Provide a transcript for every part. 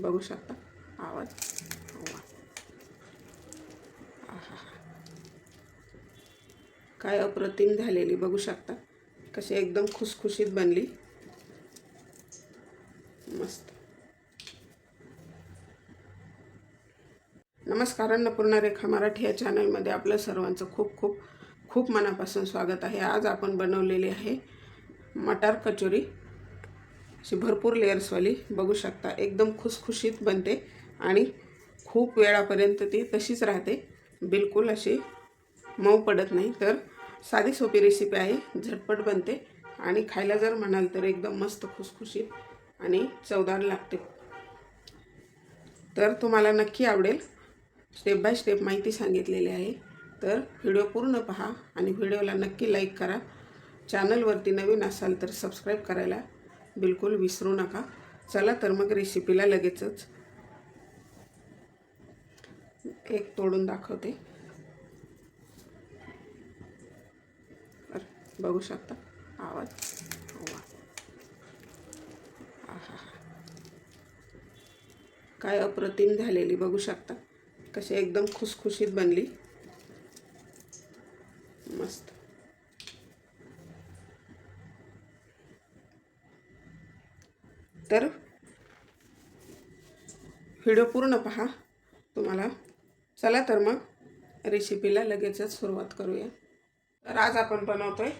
बघू शकता. आवाज. आहा. काय अप्रतिम झालेली बघू शकता. कशी एकदम खुसखुशीत बनली. मस्त. नमस्कार अन्नपूर्णा रेखा मराठी या चॅनलमध्ये आपलं सर्वांचं खूप खूप खूप मनापासून स्वागत आहे. आज आपण बनवलेली आहे मटार कचोरी. अशी भरपूर लेयर्सवाली बघू शकता. एकदम खुसखुशीत बनते आणि खूप वेळापर्यंत ती तशीच राहते. बिलकुल अशी मऊ पडत नाही. तर साधी सोपी रेसिपी आहे. झटपट बनते आणि खायला जर म्हणाल तर एकदम मस्त खुसखुशीत आणि चवदार लागते. तर तुम्हाला नक्की आवडेल. स्टेप बाय स्टेप माहिती सांगितलेली आहे. तर व्हिडिओ पूर्ण पहा आणि व्हिडिओला नक्की लाईक करा. चॅनलवरती नवीन असाल तर सबस्क्राईब करायला बिलकुल विसरू नका. चला तर मग रेसिपीला लगेचच. एक तोडून दाखवते. बघू शकता. आवाज? आहा. काय अप्रतिम झालेली बघू शकता. कशी एकदम खुसखुशीत बनली. मस्त. तर व्हिडिओ पूर्ण पहा. तुम्हाला चला तर मग रेसिपीला लगेचच सुरुवात करूया. तर आज आपण बनवतोय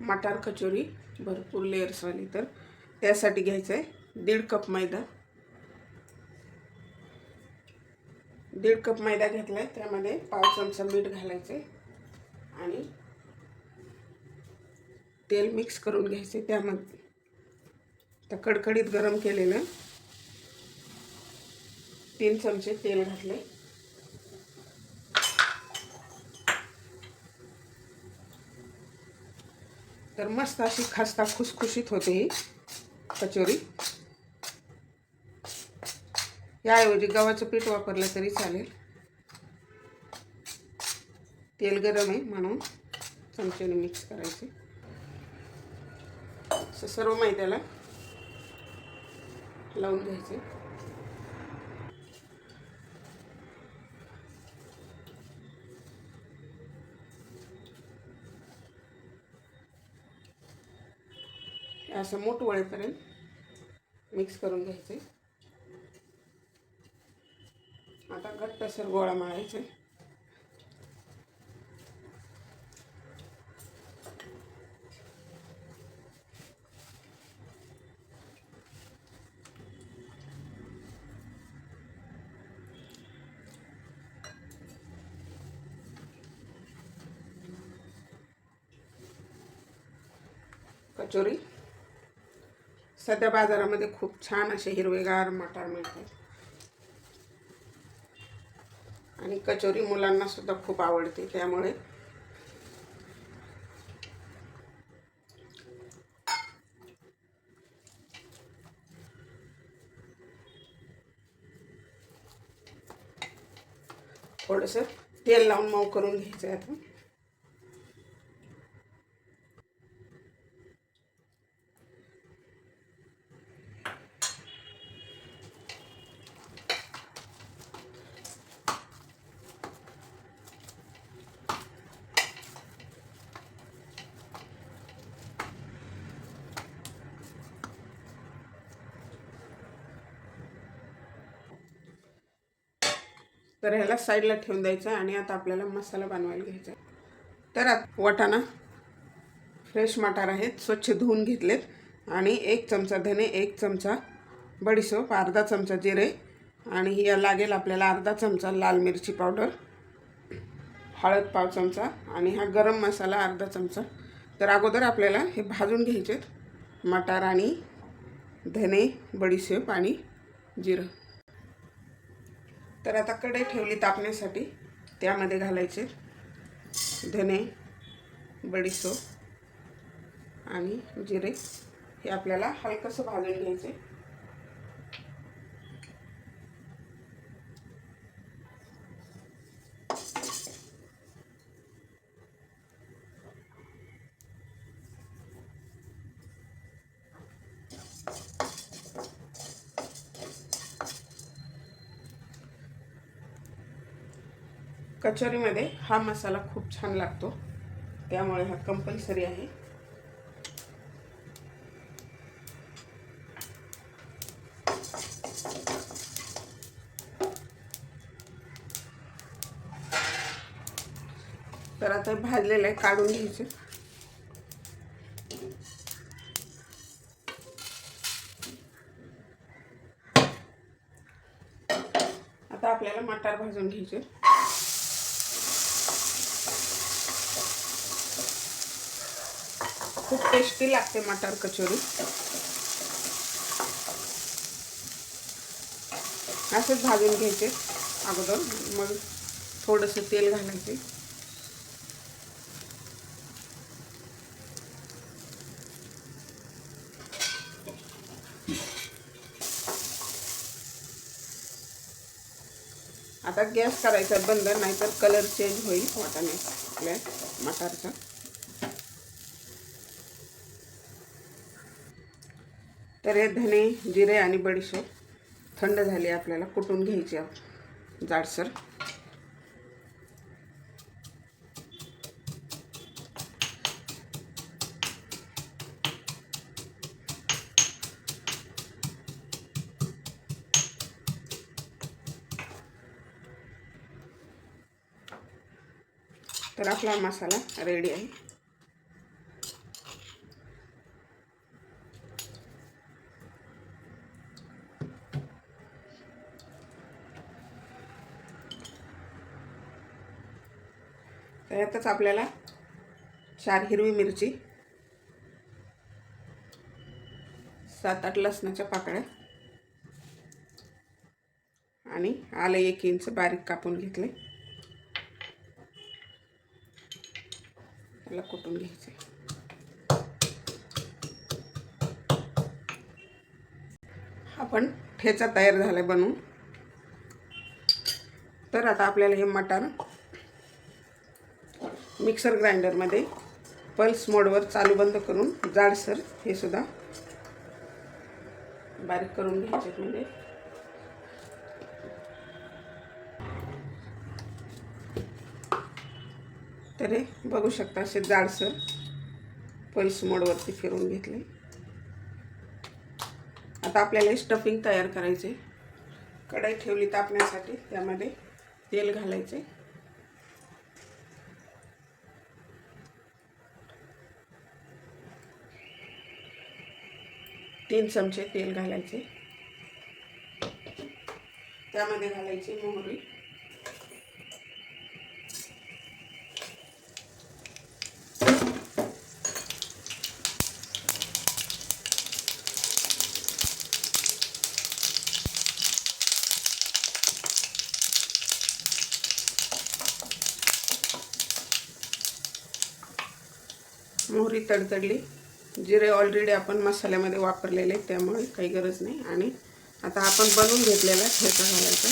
मटार कचोरी भरपूर लेअर्सवाली तर त्यासाठी घ्यायचं आहे दीड कप मैदा. दीड कप मैदा घेतला आहे त्यामध्ये पाव चमचा मीठ घालायचे आणि तेल मिक्स करून घ्यायचे त्यामध्ये. तर कडकडीत गरम केलेलं तीन चमचे तेल घातले तर मस्त अशी खास्ता खुसखुशीत होते ही कचोरी. याऐवजी गव्हाचं पीठ वापरलं तरी चालेल. तेल गरम आहे म्हणून चमच्याने मिक्स करायचे. सर्व माहिती आला? लावून घ्यायचे. असं मोठ वळेपर्यंत मिक्स करून घ्यायचे. आता घट्टसर गोळा मारायचे. कचोरी. सध्या बाजारामध्ये खूप छान असे हिरवेगार मटार मिळतात. आणि कचोरी मुलांना सुद्धा खूप आवडते त्यामुळे. थोडंसं तेल लावून मऊ करून घ्यायचं आहे आता. तर ह्याला साईडला ठेवून द्यायचं आणि आता आपल्याला मसाला बनवायला घ्यायचा तर आता वाटाणा फ्रेश मटार आहेत स्वच्छ धुवून घेतलेत. आणि एक चमचा धने एक चमचा बडीसोप अर्धा चमचा जिरे. आणि या लागेल आपल्याला अर्धा चमचा लाल मिरची पावडर हळद पाव चमचा आणि हा गरम मसाला अर्धा चमचा. तर अगोदर आपल्याला हे भाजून घ्यायचेत मटार आणि धने बडीशेप आणि जिरं. तर आता कढई ठेवली तापण्यासाठी. त्यामध्ये घालायचे धने बडीसो आणि जिरे. हे आपल्याला हलकंसं भाजून घ्यायचे. कचोरीमध्ये हा मसाला खूप छान लागतो. त्यामुळे हा कंपल्सरी आहे. तर आता भाजलेलं आहे काढून घ्यायचे. आता आपल्याला मटार भाजून घ्यायचे. टेस्टी लागते मटार कचोरी. असेच भाजून घ्यायचे अगोदर. मग थोडंसं तेल घालायचे. आता गॅस करायचा बंद नाहीतर कलर चेंज होईल वाटाणे आपल्या मटारचा. तर हे धने जिरे आणि बडीशेप थंड झाली आपल्याला. कुटून घ्यायची जाडसर. तर आपला मसाला रेडी आहे. ह्यातच आपल्याला चार हिरवी मिरची सात आठ लसणाच्या पाकळ्या आणि आलं एक इंच बारीक कापून घेतले. त्याला कुटून घ्यायचे. आपण ठेचा तयार झाला बनवून तर आता आपल्याला हे मटार मिक्सर ग्राइंडरमध्ये पल्स मोडवर चालू बंद करून जाडसर हे सुद्धा बारीक करून घ्यायचे म्हणजे. तर हे बघू शकता असे जाडसर पल्स मोडवरती फिरून घेतले. आता आपल्याला स्टफिंग तयार करायचे. कढई ठेवली तापण्यासाठी त्यामध्ये तेल घालायचे. तीन चमचे तेल घालायचे. त्यामध्ये घालायची मोहरी. मोहरी तडतडली. जिरे ऑलरेडी आपण मसाल्यामध्ये वापरलेले त्यामुळे काही गरज नाही. आणि आता आपण बनवून घेतलेला ठेचा घालायचा.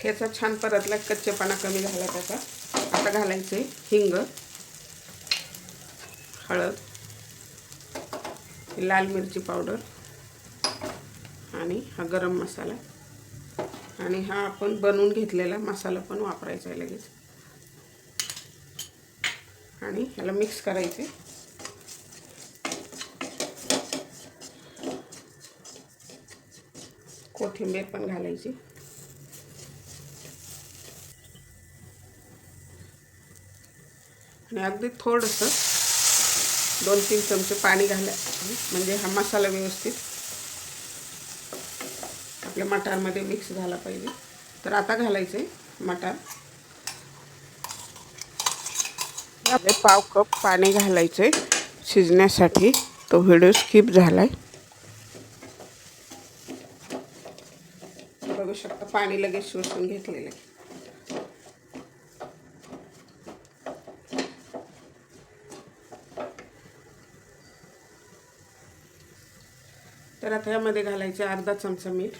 ठेचा छान परतला कच्चेपणा कमी झाला त्याचा. आता घालायचे हिंग हळद लाल मिरची पावडर आणि हा गरम मसाला. आणि हा आपण बनवून घेतलेला मसाला पण वापरायचा आहे लगेच. आणि ह्याला मिक्स करायचे. कोथिंबीर पण घालायची. आणि अगदी थोडंसं दोन तीन चमचे पाणी घाला. म्हणजे हा मसाला व्यवस्थित आपल्या मटारमध्ये मिक्स झाला पाहिजे. तर आता घालायचे मटार आपले पाव कप पाणी आहे शिजण्यासाठी. तो व्हिडिओ स्किप आहे बघू शकता पाणी लगेच शोषून घेतलेलं आहे. तर आता यामध्ये घालायचे अर्धा चमचा मीठ.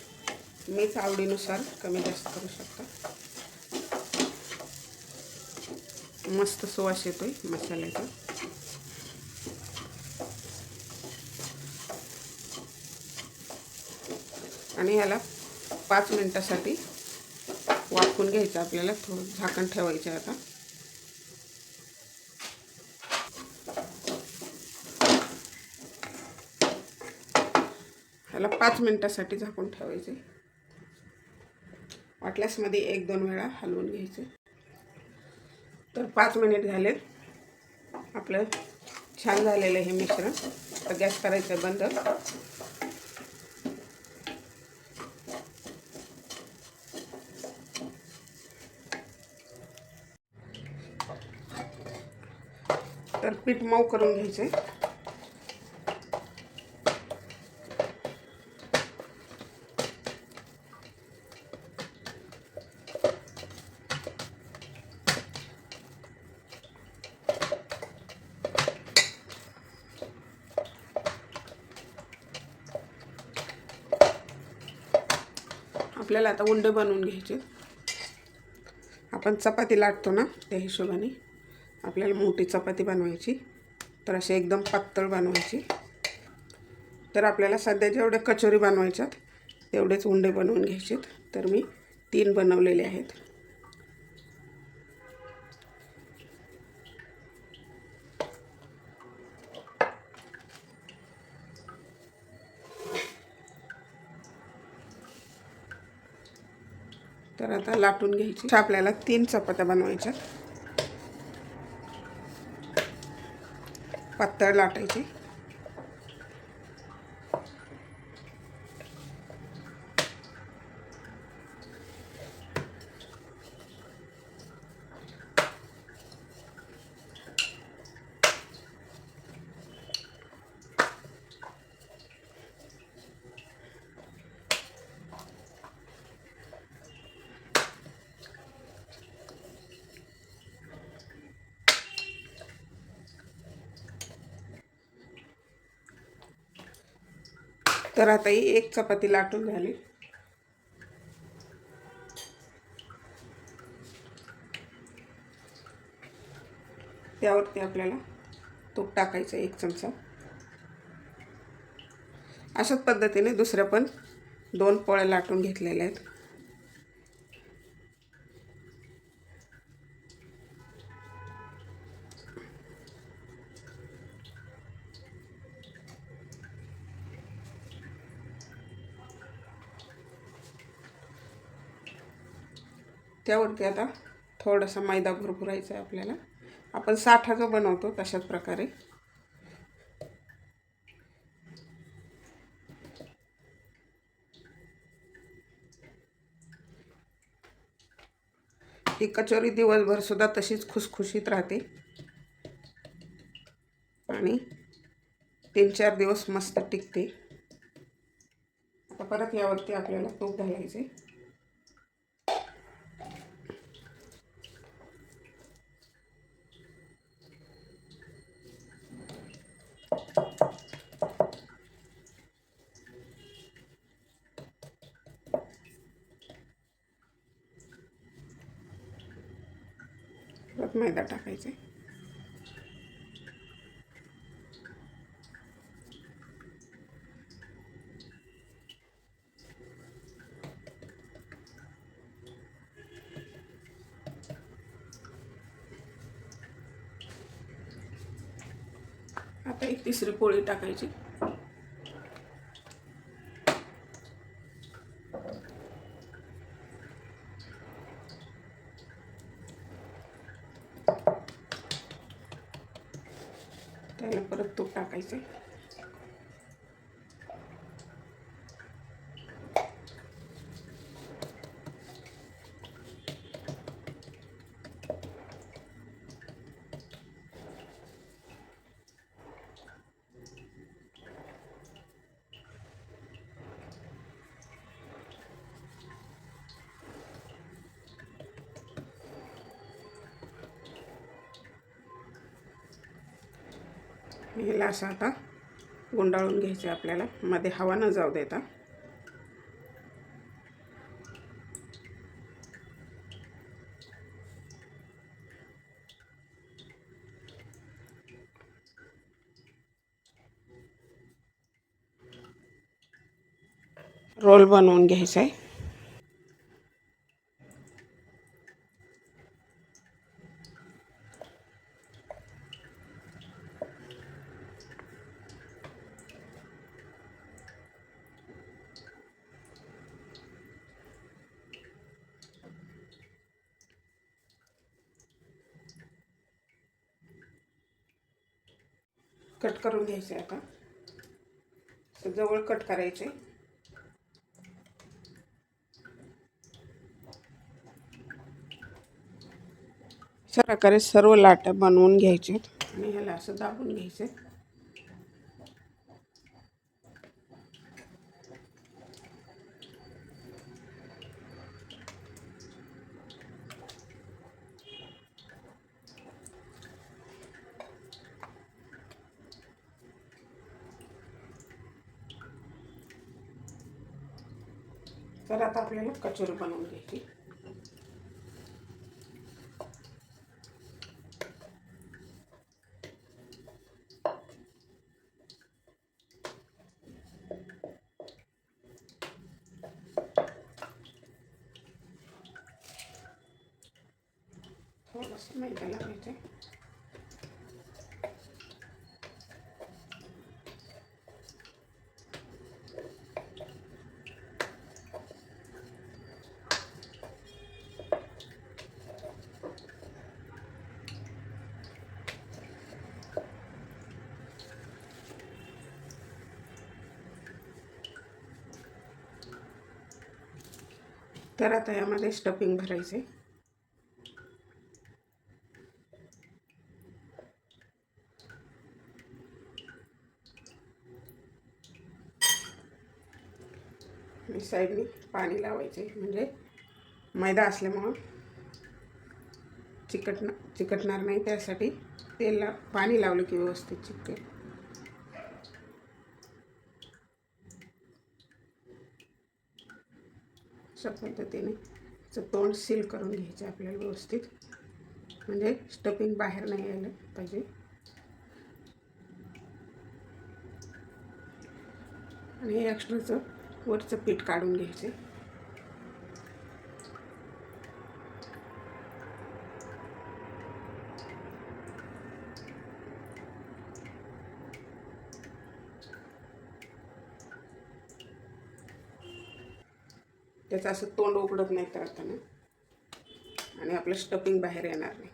मीठ आवडीनुसार कमी जास्त करू शकता. मस्त सुवास येतोय मसाल्याचा. आणि ह्याला पाच मिनटासाठी वाफून घ्यायचं आपल्याला थोडं झाकण ठेवायचं आता. ह्याला पाच मिनटासाठी झाकून ठेवायचे. वाटल्यासमध्ये एक दोन वेळा हलवून घ्यायचे. तर पाच मिनिट झालेत. आपलं छान झालेलं हे मिश्रण. तर गॅस करायचं बंद. तर पीठ मऊ करून घ्यायचे आपल्याला आता उंडे बनवून घ्यायचे आपण चपाती लाटतो ना त्या हिशोबाने. आपल्याला मोठी चपाती बनवायची तर अशी एकदम पातळ बनवायची. तर आपल्याला सध्या जेवढे कचोरी बनवायच्यात तेवढेच उंडे बनवून घ्यायचे तर मी तीन बनवलेले आहेत. तर आता लाटून घ्यायची. आपल्याला तीन चपात्या बनवायच्या. पातळ लाटायची. तर आता ही एक चपाती लाटून झाली. त्यावरती आपल्याला तूप टाकायचं एक चमचा. अशाच पद्धतीने दुसऱ्या पण दोन पोळ्या लाटून घेतलेल्या आहेत. त्यावरती आता थोडासा मैदा भरभुरायचा आहे आपल्याला. आपण साठा जो बनवतो तशाच प्रकारे. ही कचोरी दिवसभर सुद्धा तशीच खुसखुशीत राहते. आणि तीन चार दिवस मस्त टिकते. आता परत यावरती आपल्याला तूप घालायचे परत मैदा आहे आता एक तिसरी पोळी टाकायची. त्याला परत तूप टाकायचे. तेलाला असं आता गुंडाळून घ्यायचं आपल्याला. मध्ये हवा न जाऊ देता. रोल बनवून घ्यायचा आहे कट करून घ्यायचे आता. जवळ कट करायचे. अशा प्रकारे सर्व लाटा बनवून घ्यायचे. आणि ह्याला असं दाबून घ्यायचे. तर आता आपल्याला कचोरी बनवून घ्यायची थोडंसं मैदा लावायचं तर आता यामध्ये स्टफिंग भरायचे आणि साईडने पाणी लावायचे म्हणजे मैदा असल्यामुळं. चिकटना चिकटणार नाही त्यासाठी. तेल पाणी लावलं की व्यवस्थित चिकटेल. अशा पद्धतीने त्याचं तोंड सील करून घ्यायचं आपल्याला व्यवस्थित. म्हणजे स्टफिंग बाहेर नाही यायला पाहिजे. आणि हे एक्स्ट्राचं वरचं पीठ काढून घ्यायचे. त्याचं असं तोंड उघडत नाही तळताना आणि आपलं स्टफिंग बाहेर येणार नाही.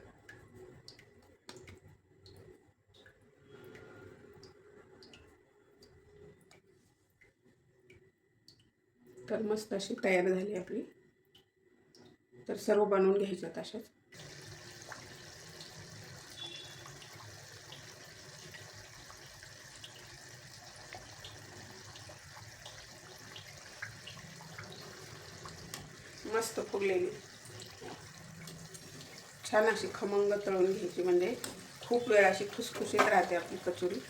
तर मस्त अशी तयार झाली आपली. तर सर्व बनवून घ्यायच्यात अशाच. मस्त फुगलेली. छान अशी खमंग तळून घ्यायची म्हणजे खूप वेळ अशी खुसखुशीत राहते आपली कचोरी.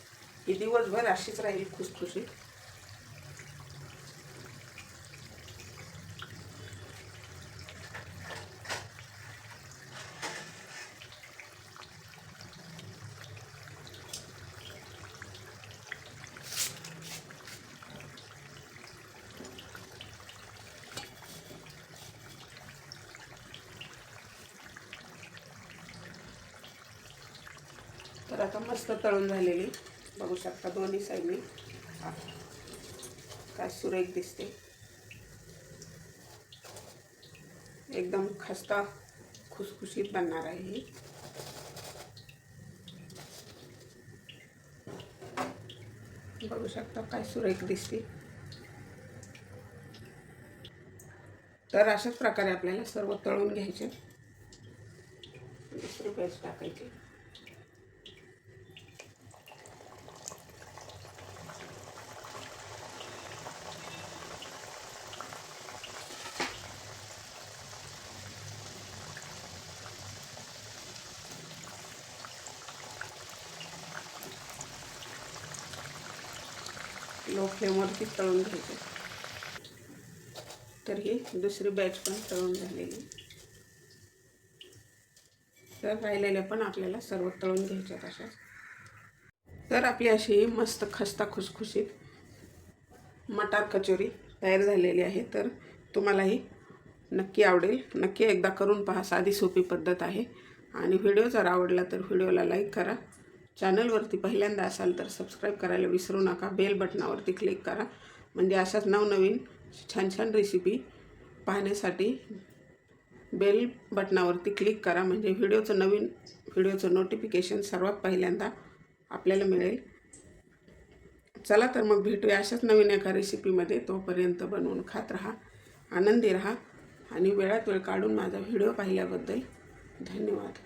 ही दिवसभर अशीच राहील खुसखुशीत. तर आता मस्त तळून झालेली. बघू शकता दोन्ही साईडनी काय सुरेख दिसते. एकदम खस्ता खुसखुशीत बनणार आहे ही. बघू शकता काय सुरेख दिसते. तर अशाच प्रकारे आपल्याला सर्व तळून घ्यायचे. दुसरी पेस्ट टाकायची. फ्लेमवरती तळून घ्यायचे तर ही दुसरी बॅच पण तळून झालेली. तर राहिलेल्या पण आपल्याला सर्व तळून घ्यायच्यात अशाच. तर आपली अशी मस्त खस्ता खुसखुशीत मटार कचोरी तयार झालेली आहे. तर तुम्हालाही नक्की आवडेल. नक्की एकदा करून पहा. साधी सोपी पद्धत आहे. आणि व्हिडिओ जर आवडला तर व्हिडिओला लाईक करा. चॅनलवरती पहिल्यांदा असाल तर सबस्क्राईब करायला विसरू नका. बेल बटनावरती क्लिक करा. म्हणजे अशाच नवनवीन छान छान रेसिपी पाहण्यासाठी बेल बटनावरती क्लिक करा. म्हणजे व्हिडिओचं नवीन व्हिडिओचं नोटिफिकेशन सर्वात पहिल्यांदा आपल्याला मिळेल. चला तर मग भेटूया अशाच नवीन एका रेसिपीमध्ये तोपर्यंत बनवून खात राहा आनंदी राहा आणि वेळात वेळ काढून माझा व्हिडिओ पाहिल्याबद्दल धन्यवाद.